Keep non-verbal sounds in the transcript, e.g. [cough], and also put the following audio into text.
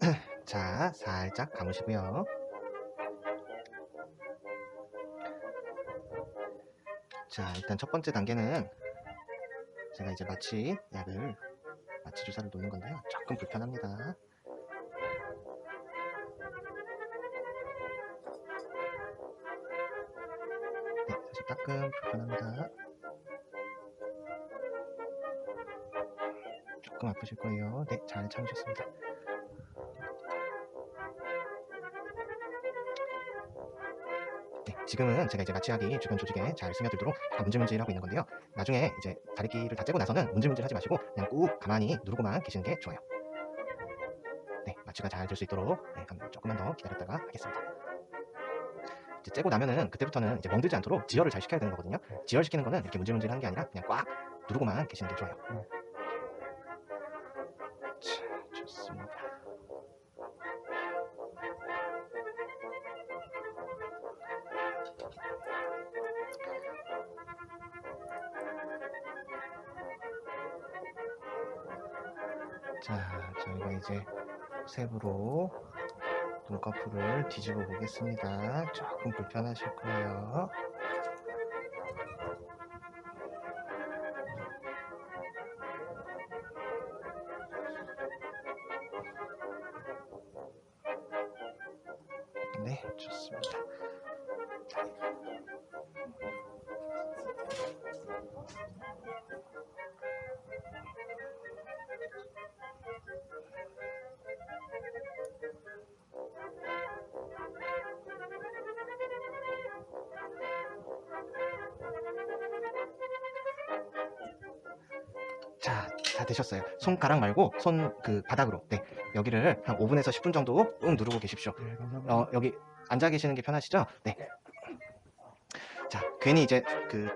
[clears throat] 자, 살짝 감으시고요. 자, 일단 첫 번째 단계는 제가 이제 마취 약을 마취 주사를 놓는 건데요. 조금 불편합니다. 네, 사실 조금 불편합니다. 조금 아프실 거예요. 네, 잘 참으셨습니다. 지금은 제가 이제 마취약이 주변 조직에 잘 스며들도록 다 문질문질하고 있는 건데요. 나중에 이제 다리끼를 다 째고 나서는 문질문질하지 마시고 그냥 꾹 가만히 누르고만 계시는 게 좋아요. 네, 마취가 잘 될 수 있도록 네, 조금만 더 기다렸다가 하겠습니다. 이제 째고 나면은 그때부터는 이제 멍들지 않도록 지혈을 잘 시켜야 되는 거거든요. 지혈 시키는 거는 이렇게 문질문질하는 게 아니라 그냥 꽉 누르고만 계시는 게 좋아요. 자, 저희가 이제 셉으로 눈꺼풀을 뒤집어 보겠습니다. 조금 불편하실 거예요. 네, 좋습니다. 자, 다 되셨어요. 손가락 말고 손 그 바닥으로. 네. 여기를 한 5분에서 10분 정도 꾹 누르고 계십시오. 네. 어, 여기 앉아 계시는 게 편하시죠? 네. 자, 괜히 이제 그